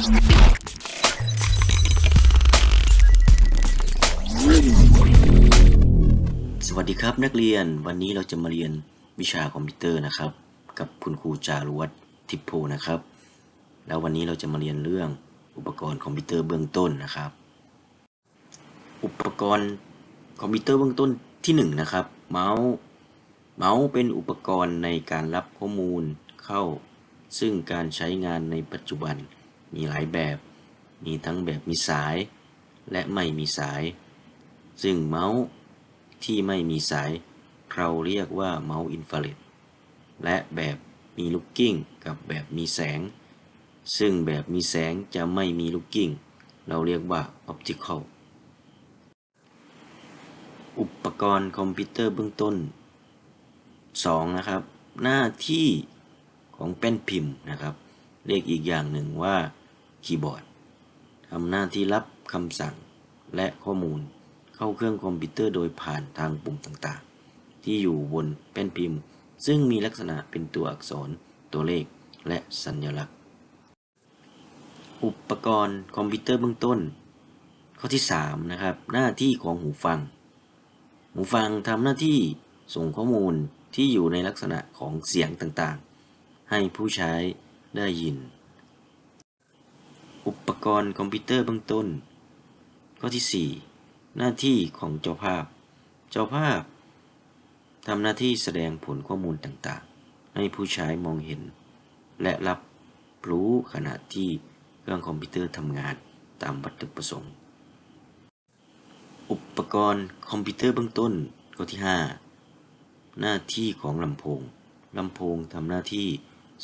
สวัสดีครับนักเรียนวันนี้เราจะมาเรียนวิชาคอมพิวเตอร์นะครับ กับคุณครูจารุวัฒน์ทิพโพนะครับ แล้ววันนี้เราจะมาเรียนเรื่องอุปกรณ์คอมพิวเตอร์เบื้องต้นนะครับ อุปกรณ์คอมพิวเตอร์เบื้องต้นที่หนึ่งนะครับเมาส์เมาส์เป็นอุปกรณ์ในการรับข้อมูลเข้า ซึ่งการใช้งานในปัจจุบัน มีหลายแบบ มีทั้งแบบมีสายและไม่มีสาย ซึ่งเมาส์ที่ไม่มีสาย เราเรียกว่าเมาส์อินฟราเรดและแบบมีลูกกิ้งกับแบบมีแสง ซึ่งแบบมีแสงจะไม่มีลูกกิ้ง เราเรียกว่าออปติคอลอุปกรณ์คอมพิวเตอร์เบื้องต้น 2. นะครับ หน้าที่ของแป้นพิมพ์นะครับ เรียกอีกอย่างหนึ่งว่า คีย์บอร์ดทำหน้าที่รับคำสั่งและข้อมูลเข้าเครื่องคอมพิวเตอร์โดยผ่านทางปุ่มต่างๆ ที่อยู่บนแป้นพิมพ์ ซึ่งมีลักษณะเป็นตัวอักษร ตัวเลข และสัญลักษณ์ อุปกรณ์คอมพิวเตอร์เบื้องต้น ข้อที่3นะครับหน้าที่ของหูฟัง หูฟังทำหน้าที่ส่งข้อมูลที่อยู่ในลักษณะของเสียงต่างๆ ให้ผู้ใช้ได้ยิน อุปกรณ์คอมพิวเตอร์เบื้องต้น ข้อที่ 4 หน้าที่ของเจ้าภาพ เจ้าภาพทำหน้าที่แสดงผลข้อมูลต่างๆ ให้ผู้ใช้มองเห็น และรับรู้ขณะที่เครื่องคอมพิวเตอร์ทำงานตามวัตถุประสงค์ อุปกรณ์คอมพิวเตอร์เบื้องต้นข้อที่ 5 หน้าที่ของลำโพงลำโพงทำหน้าที่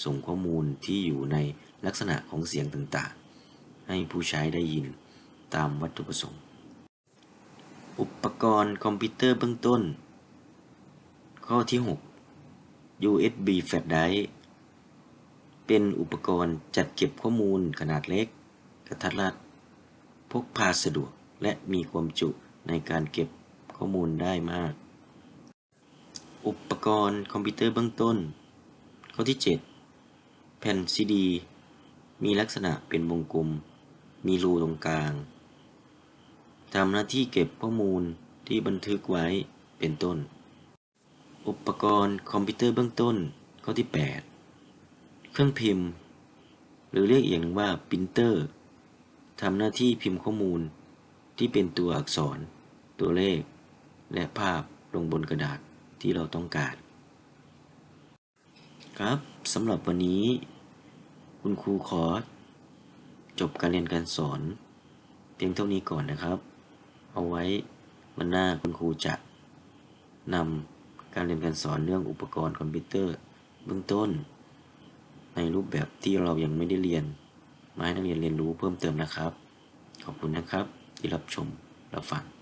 ส่งข้อมูลที่อยู่ในลักษณะของเสียงต่างๆ ให้ผู้ใช้ได้ยินตามวัตถุประสงค์ อุปกรณ์คอมพิวเตอร์เบื้องต้น ข้อที่ 6 USB flash drive เป็นอุปกรณ์จัดเก็บข้อมูลขนาดเล็ก กระทัดรัด พกพาสะดวกและมีความจุในการเก็บข้อมูลได้มาก อุปกรณ์คอมพิวเตอร์เบื้องต้น ข้อที่ 7 แผ่นซีดี มีลักษณะเป็นวงกลม มีรูตรงกลางทำหน้าที่เก็บข้อมูลที่บันทึกไว้เป็นต้น อุปกรณ์คอมพิวเตอร์เบื้องต้นข้อที่ 8 เครื่องพิมพ์ หรือเรียกอีกอย่างว่าปรินเตอร์ทำหน้าที่พิมพ์ข้อมูลที่เป็นตัวอักษร ตัวเลข และภาพลงบนกระดาษที่เราต้องการ ครับสำหรับวันนี้ คุณครูขอ จบการเรียนการสอน เพียงเท่านี้ก่อนนะครับ เอาไว้วันหน้าคุณครูจะนำการเรียนการสอนเรื่องอุปกรณ์คอมพิวเตอร์เบื้องต้น ในรูปแบบที่เรายังไม่ได้เรียน มาให้นักเรียนเรียนรู้เพิ่มเติมนะครับ ขอบคุณนะครับที่รับชมรับฟัง